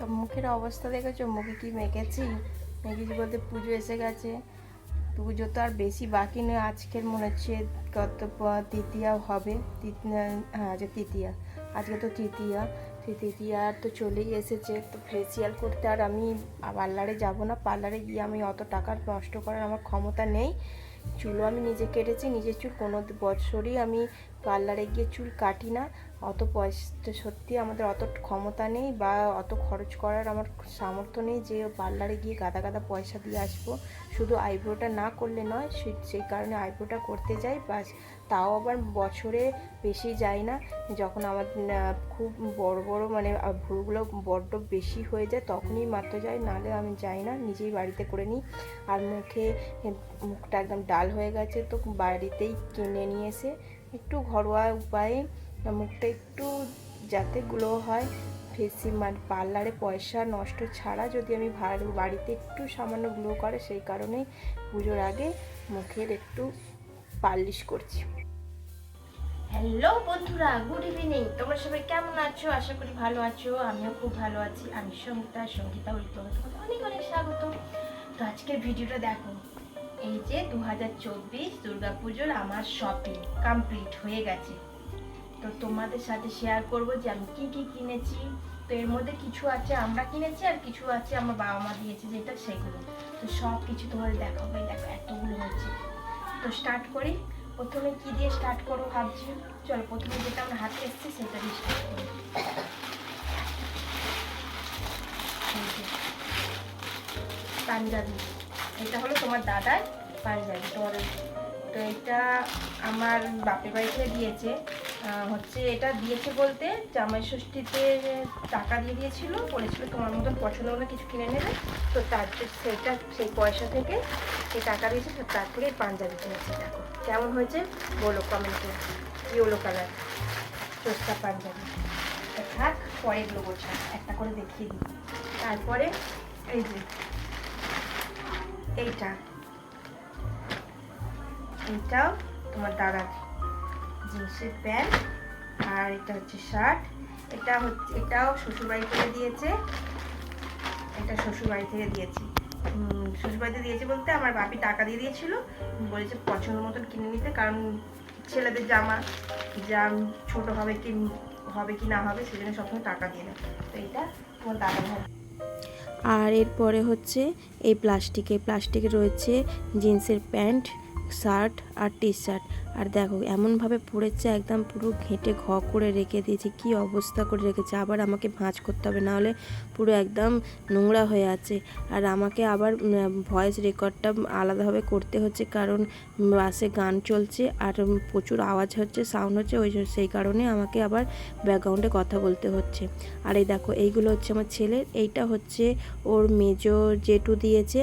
তো মুখের অবস্থা দেখেছ? মুখে কি মেখেছি? মেখেছি বলতে পুজো এসে গেছে। পুজো তো আর বেশি বাকি নেই। আজকের মনে হচ্ছে প- তৃতীয়া হবে। হ্যাঁ আজকে তৃতীয়া। আজকে তো তৃতীয়া। সেই তৃতীয়া তো চলেই এসেছে। তো ফেসিয়াল করতে আর আমি পার্লারে যাব না। পার্লারে গিয়ে আমি অত টাকা নষ্ট করার আমার ক্ষমতা নেই। চুলও আমি নিজে কেটেছি। নিজের চুল কোনো বছরই আমি পার্লারে গিয়ে চুল কাটি না। অত পয়সা সত্যি আমাদের অত ক্ষমতা নেই বা অত খরচ করার আমার সামর্থ্য নেই যে পার্লারে গিয়ে গাদা গাদা পয়সা দিয়ে আসব। শুধু আইব্রোটা না করলে নয় সেই কারণে আইব্রোটা করতে যাই, বাস তাও আবার বছরে বেশি যায় না। যখন আমার খুব বড় বড় মানে ভুলগুলো বড্ড বেশি হয়ে যায়, তখনই মাত্র যাই নাহলে আমি যাই না, নিজেই বাড়িতে করে নিই। আর মুখে মুখটা একদম ডাল হয়ে গেছে, তো বাড়িতেই কিনে নিয়ে এসে একটু ঘরোয়া উপায়ে মুখটা একটু যাতে গ্লো হয়। ফেসি মানে পার্লারে পয়সা নষ্ট ছাড়া যদি আমি ভাড়- বাড়িতে একটু সামান্য গ্লো করে, সেই কারণেই পুজোর আগে মুখের একটু পালিশ করছি। হ্যালো বন্ধুরা, গুড ইভিনিং। তোমরা সবাই কেমন আছো? আশা করি ভালো আছো। আমিও খুব ভালো আছি। আমি সঙ্গীতা সঙ্গীতা ওই তোমাদের অনেক অনেক স্বাগত। তো আজকের ভিডিওটা দেখো, এই যে দু হাজার চব্বিশ দুর্গাপুজোর আমার শপিং কমপ্লিট হয়ে গেছে। তো তোমাদের সাথে শেয়ার করব যে আমি কি কি কিনেছি। তো এর মধ্যে কিছু আছে আমরা কিনেছি আর কিছু আছে আমার বাবা মা দিয়েছে, যেটা সেগুলো। তো সব কিছু তোমাদের দেখাবো। দেখো এতগুলো হয়েছে। তো স্টার্ট করি। প্রথমে কি দিয়ে স্টার্ট করব ভাবছি? চলো প্রথমে যেটা আমার হাতে এসছে সেটা দিয়ে স্টার্ট করি। পাঞ্জাবি। এটা হলো তোমার দাদার পাঞ্জাবি তোমার তো এটা আমার বাপের বাড়ি থেকে দিয়েছে। হচ্ছে এটা দিয়েছে বলতে জামাই ষষ্ঠীতে টাকা দিয়ে দিয়েছিল বলেছিল তোমার মতন পছন্দ হলে কিছু কিনে নেবে। তো তার সেটা সেই পয়সা থেকে যে টাকা দিয়েছে তার থেকে পাঞ্জাবি কিনেছে। দেখো, কেমন হয়েছে বলো কমেন্টে ইয়েলো কালার সস্তা পাঞ্জাবি। থাক পরে এগুলো গোছা একটা করে দেখিয়ে দিই। তারপরে এই যে, এইটা। এইটাও তোমার দাদার। জিন্সের প্যান্ট, আর এটা হচ্ছে শার্ট। এটা হচ্ছে এটাও শ্বশুরবাড়ি থেকে দিয়েছে। এটা শ্বশুরবাড়ি থেকে দিয়েছি। শ্বশুরবাড়িতে দিয়েছে বলতে আমার বাপি টাকা দিয়ে দিয়েছিল। বলেছে পছন্দ মতন কিনে নিতে, কারণ ছেলেদের জামা যা ছোট হবে কি হবে কি না হবে, সেজন্য সবসময় টাকা দিয়ে দেয় তো এটা তোমার দাদা ভাই আর এরপরে হচ্ছে এই প্লাস্টিকে প্লাস্টিকে রয়েছে জিন্সের প্যান্ট, শার্ট আর টি শার্ট আর দেখো, এমনভাবে পড়েছে, একদম পুরো ঘেঁটে ঘ করে রেখে দিয়েছে, কি অবস্থা করে রেখেছে, আবার আমাকে ভাঁজ করতে হবে নাহলে পুরো একদম নোংরা হয়ে আছে। আর আমাকে আবার ভয়েস রেকর্ডটা আলাদাভাবে করতে হচ্ছে, কারণ বাসে গান চলছে, আর প্রচুর আওয়াজ হচ্ছে সাউন্ড হচ্ছে, ওই সেই কারণে আমাকে আবার ব্যাকগ্রাউন্ডে কথা বলতে হচ্ছে। আর এই দেখো, এইগুলো হচ্ছে আমার ছেলের, এইটা হচ্ছে ওর মেজো জেটু দিয়েছে,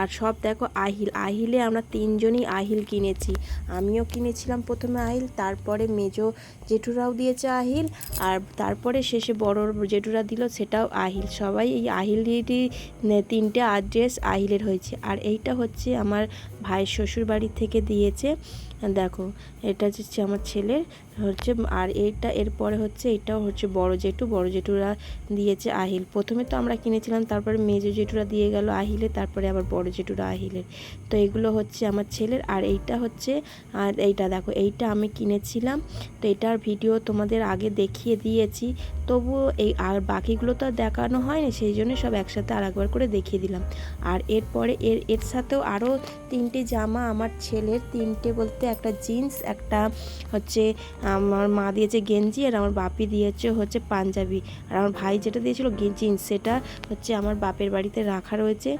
আর সব দেখো, আহিল, আহিলে আমরা তিনজনই আহিল কিনেছি, আমিও কিনেছিলাম প্রথমে আহিল, তারপরে মেজো জেঠুরাও দিয়েছে আহিল, আর তারপরে শেষে বড় জেঠুরা দিল, সেটাও আহিল। সবাই এই আহিল দিয়েই তিনটে অ্যাড্রেস আহিলের হয়েছে। আর এইটা হচ্ছে আমার ভাই শ্বশুর বাড়ি থেকে দিয়েছে। দেখো, এটা হচ্ছে আমার ছেলের হচ্ছে, আর এইটা এরপরে হচ্ছে, এটাও হচ্ছে বড় জেঠু, বড় জেঠুরা দিয়েছে আহিল। প্রথমে তো আমরা কিনেছিলাম, তারপরে মেজো জেঠুরা দিয়ে গেল আহিলে, তারপরে আবার বড় জেঠুরা আহিলের। তো এগুলো হচ্ছে আমার ছেলের, আর এইটা হচ্ছে, আর এইটা দেখো, এইটা আমি কিনেছিলাম। তো এটার ভিডিও তোমাদের আগে দেখিয়ে দিয়েছি তবুও এই, আর বাকিগুলো তো আর দেখানো হয়নি, সেই জন্য সব একসাথে আর একবার করে দেখিয়ে দিলাম। আর এরপরে এর এর সাথেও আরও তিনটে জামা আমার ছেলের, তিনটে বলতে একটা জিন্স, একটা হচ্ছে আমার মা দিয়েছে গেঞ্জি আর আমার বাপি দিয়েছে হচ্ছে পাঞ্জাবি। আর আমার ভাই যেটা দিয়েছিল জিন্স, সেটা হচ্ছে আমার বাপের বাড়িতে রাখা রয়েছে।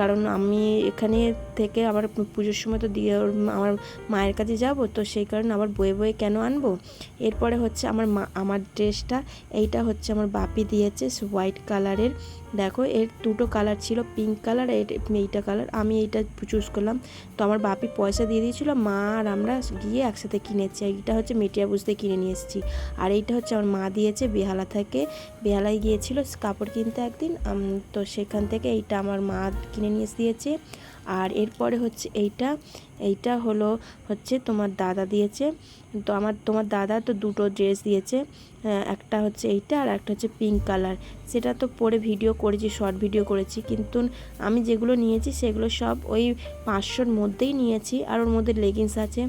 কারণ আমি এখানে থেকে আবার পুজোর সময় তো দিয়ে আমার মায়ের কাছে যাব, তো সেই কারণে আবার বয়ে বয়ে কেন আনব? এরপরে হচ্ছে আমার মা, আমার ড্রেসটা, এইটা হচ্ছে আমার বাপি দিয়েছে হোয়াইট কালারের দেখো, এর দুটো কালার ছিল পিঙ্ক কালার আর এইটা কালার আমি এইটা চুজ করলাম। তো আমার বাপি পয়সা দিয়ে দিয়েছিলো, মা আর আমরা গিয়ে একসাথে কিনেছি। এইটা হচ্ছে মেটিয়া বুঝতে কিনে নিয়ে এসেছি। আর এইটা হচ্ছে আমার মা দিয়েছে বেহালা থেকে। বেহালায় গিয়েছিল, কাপড় কিনতে একদিন। তো সেখান থেকে এইটা আমার মা কিনে নিয়ে এসে দিয়েছে। আর এরপরে হচ্ছে এইটা এইটা হলো হচ্ছে তোমার দাদা দিয়েছে। তো আমার, তোমার দাদা তো দুটো ড্রেস দিয়েছে একটা হচ্ছে এইটা আর একটা হচ্ছে পিঙ্ক কালার সেটা তো পরে ভিডিও করেছি শর্ট ভিডিও করেছি, কিন্তু আমি যেগুলো নিয়েছি সেগুলো সব ওই পাঁচশোর মধ্যেই নিয়েছি, আর ওর মধ্যে লেগিংস আছে।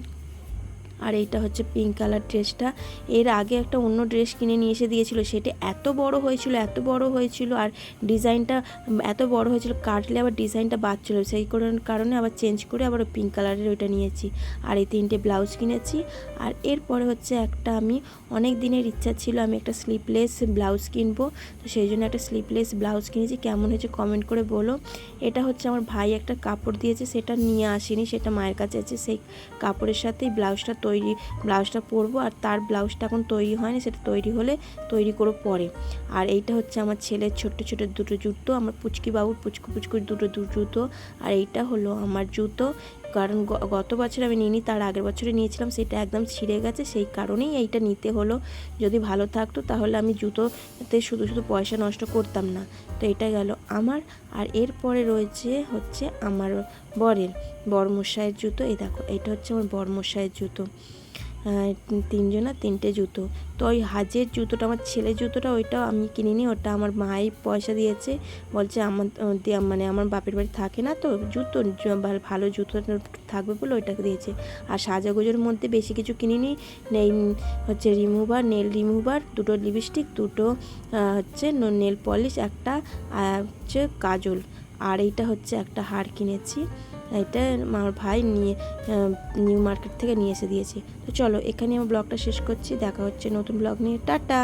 আর এইটা হচ্ছে পিঙ্ক কালার ড্রেসটা এর আগে একটা অন্য ড্রেস কিনে নিয়ে এসে দিয়েছিল, সেটা এত বড় হয়েছিল, এত বড় হয়েছিল, আর ডিজাইনটা এত বড় হয়েছিল, কাটলে আবার ডিজাইনটা বাচ্চল সেই কারণে আবার চেঞ্জ করে আবার পিঙ্ক কালারের ওইটা নিয়েছি। আর এই তিনটে ব্লাউজ কিনেছি। আর এরপরে হচ্ছে একটা আমি অনেক দিনের ইচ্ছা ছিল আমি একটা স্লিপলেস ব্লাউজ কিনবো। তো সেই জন্য একটা স্লিপলেস ব্লাউজ কিনেছি। কেমন হয়েছে কমেন্ট করে বলো। এটা হচ্ছে আমার ভাই একটা কাপড় দিয়েছে, সেটা নিয়ে আসিনি, সেটা মায়ের কাছে আছে। সেই কাপড়ের সাথেই ব্লাউজটা তৈরি ব্লাউজটা পরবো আর তার ব্লাউজটা এখন তৈরি হয়নি, সেটা তৈরি হলে তৈরি করে পরে। আর এইটা হচ্ছে আমার ছেলের ছোট্ট ছোট দুটো জুতো, আমার পুচকি বাবুর পুচকু পুচকুর দুটো দু জুতো, আর এইটা হলো আমার জুতো। কারণ গত বছর আমি নিইনি, তার আগের বছরে নিয়েছিলাম, সেটা একদম ছিঁড়ে গেছে। সেই কারণেই এইটা নিতে হলো। যদি ভালো থাকতো তাহলে আমি জুতোতে শুধু শুধু পয়সা নষ্ট করতাম না। তো এটা গেল আমার। আর এরপরে রয়েছে হচ্ছে আমার বরের, বরমশাইয়ের জুতো। এই দেখো, এটা হচ্ছে আমার বরমশাইয়ের জুতো। তিনজনা তিনটে জুতো। তো ওই হাজের জুতোটা, আমার ছেলের জুতোটা ওইটা আমি কিনি কিনিনি। ওটা আমার মাই পয়সা দিয়েছে। বলছে, আমার মানে আমার বাপের বাড়ি থাকে না তো, জুতো ভালো- ভালো জুতো থাকবে বলে ওইটাকে দিয়েছে। আর সাজাগোজের মধ্যে বেশি কিছু কিনিনি। নেই হচ্ছে রিমুভার নেল রিমুভার, দুটো লিপস্টিক, দুটো হচ্ছে নেল পলিশ, একটা হচ্ছে কাজল। আর এইটা হচ্ছে একটা হার কিনেছি। এটা আমার ভাই নিয়ে নিউ মার্কেট থেকে নিয়ে এসে দিয়েছে। তো চলো এখানে আমার ব্লগটা শেষ করছি। দেখা হচ্ছে নতুন ব্লগ নিয়ে। টাটা!